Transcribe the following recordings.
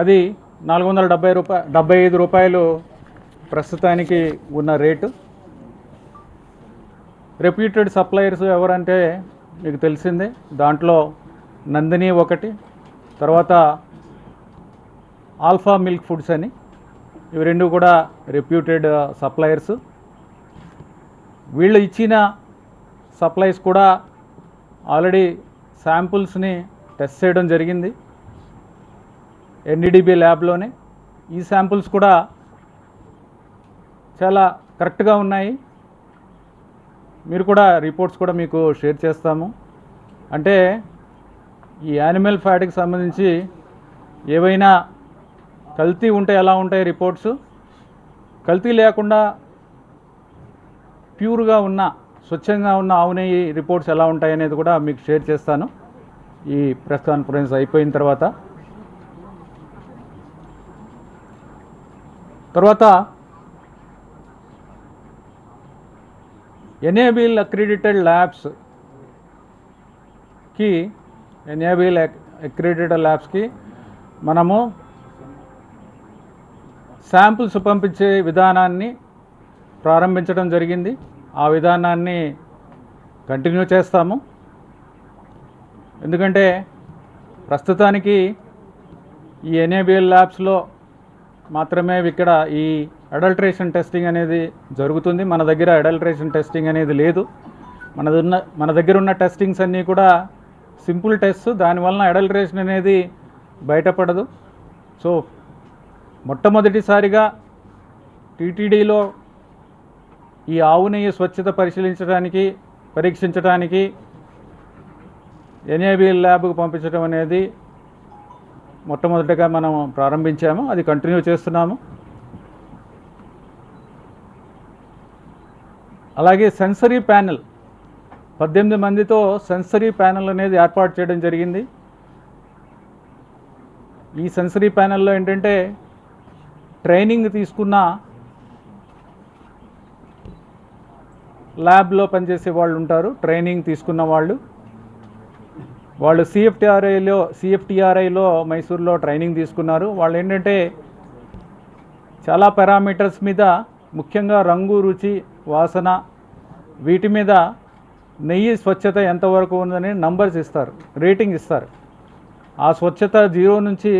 అది నాలుగు వందల డెబ్బై రూపాయ డెబ్బై ఐదు రూపాయలు ప్రస్తుతానికి ఉన్న రేటు. రెప్యూటెడ్ సప్లయర్స్ ఎవరంటే మీకు తెలిసిందే దాంట్లో నందిని ఒకటి తర్వాత ఆల్ఫా మిల్క్ ఫుడ్స్ అని ఇవి రెండు కూడా రెప్యూటెడ్ సప్లయర్స్ వీళ్ళు ఇచ్చిన సప్లైస్ కూడా ఆల్రెడీ శాంపుల్స్ని టెస్ట్ చేయడం జరిగింది. ఎన్డీడీబీ ల్యాబ్లోనే ఈ శాంపుల్స్ కూడా చాలా కరెక్ట్గా ఉన్నాయి. మీరు కూడా రిపోర్ట్స్ కూడా మీకు షేర్ చేస్తాము. అంటే ఈ యానిమల్ ఫ్యాట్కి సంబంధించి ఏవైనా కల్తీ ఉంటే ఎలా ఉంటాయి రిపోర్ట్స్? కల్తీ లేకుండా ప్యూర్గా ఉన్న స్వచ్ఛంగా ఉన్న ఆవు రిపోర్ట్స్ ఎలా ఉంటాయి అనేది కూడా మీకు షేర్ చేస్తాను. ఈ ప్రెస్ కాన్ఫరెన్స్ అయిపోయిన తర్వాత తర్వాత ఎనేబిల్ అక్రిడిటెడ్ ల్యాబ్స్కి ఎనేబిల్ అక్రిడిటెడ్ ల్యాబ్స్కి మనము శాంపుల్స్ పంపించే విధానాన్ని ప్రారంభించడం జరిగింది. ఆ విధానాన్ని కంటిన్యూ చేస్తాము. ఎందుకంటే ప్రస్తుతానికి ఈ ఎన్ఏబిఎల్ ల్యాబ్స్లో మాత్రమే ఇక్కడ ఈ అడల్ట్రేషన్ టెస్టింగ్ అనేది జరుగుతుంది. మన దగ్గర అడల్ట్రేషన్ టెస్టింగ్ అనేది లేదు. మనదున్న మన దగ్గర ఉన్న టెస్టింగ్స్ అన్నీ కూడా సింపుల్ టెస్ట్ దానివలన అడల్ట్రేషన్ అనేది బయటపడదు. సో మొట్టమొదటిసారిగా టీటీడీలో ఈ ఆవు నెయ్యి స్వచ్ఛత పరిశీలించడానికి పరీక్షించడానికి ఎన్ఏబిఎల్ ల్యాబ్కు పంపించడం అనేది మొట్టమొదటిగా మనం ప్రారంభించాము అది కంటిన్యూ చేస్తున్నాము. అలాగే సెన్సరీ ప్యానెల్ పద్దెనిమిది మందితో సెన్సరీ ప్యానెల్ అనేది ఏర్పాటు చేయడం జరిగింది. ఈ సెన్సరీ ప్యానెల్లో ఏంటంటే ట్రైనింగ్ తీసుకున్న ల్యాబ్లో పనిచేసే వాళ్ళు ఉంటారు ట్రైనింగ్ తీసుకున్న వాళ్ళు. వాళ్ళు సిఎఫ్టీఆర్ఐలో సిఎఫ్టీఆర్ఐలో మైసూర్లో ట్రైనింగ్ తీసుకున్నారు. వాళ్ళు ఏంటంటే చాలా పారామీటర్స్ మీద ముఖ్యంగా రంగు రుచి వాసన వీటి మీద నెయ్యి స్వచ్ఛత ఎంతవరకు ఉందని నంబర్స్ ఇస్తారు రేటింగ్ ఇస్తారు. ఆ స్వచ్ఛత జీరో నుంచి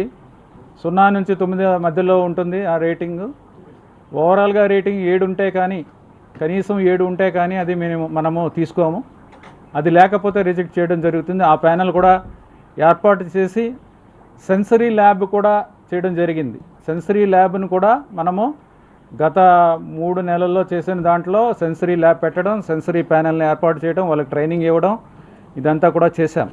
సున్నా నుంచి తొమ్మిది మధ్యలో ఉంటుంది ఆ రేటింగ్ ఓవరాల్గా రేటింగ్ ఏడు ఉంటే కానీ కనీసం ఏడు ఉంటే కానీ అది మేము మనము తీసుకోము. అది లేకపోతే రిజెక్ట్ చేయడం జరుగుతుంది. ఆ ప్యానెల్ కూడా ఏర్పాటు చేసి సెన్సరీ ల్యాబ్ కూడా చేయడం జరిగింది. సెన్సరీ ల్యాబ్ను కూడా మనము గత మూడు నెలల్లో చేసిన దాంట్లో సెన్సరీ ల్యాబ్ పెట్టడం సెన్సరీ ప్యానెల్ని ఏర్పాటు చేయడం వాళ్ళకి ట్రైనింగ్ ఇవ్వడం ఇదంతా కూడా చేశాం.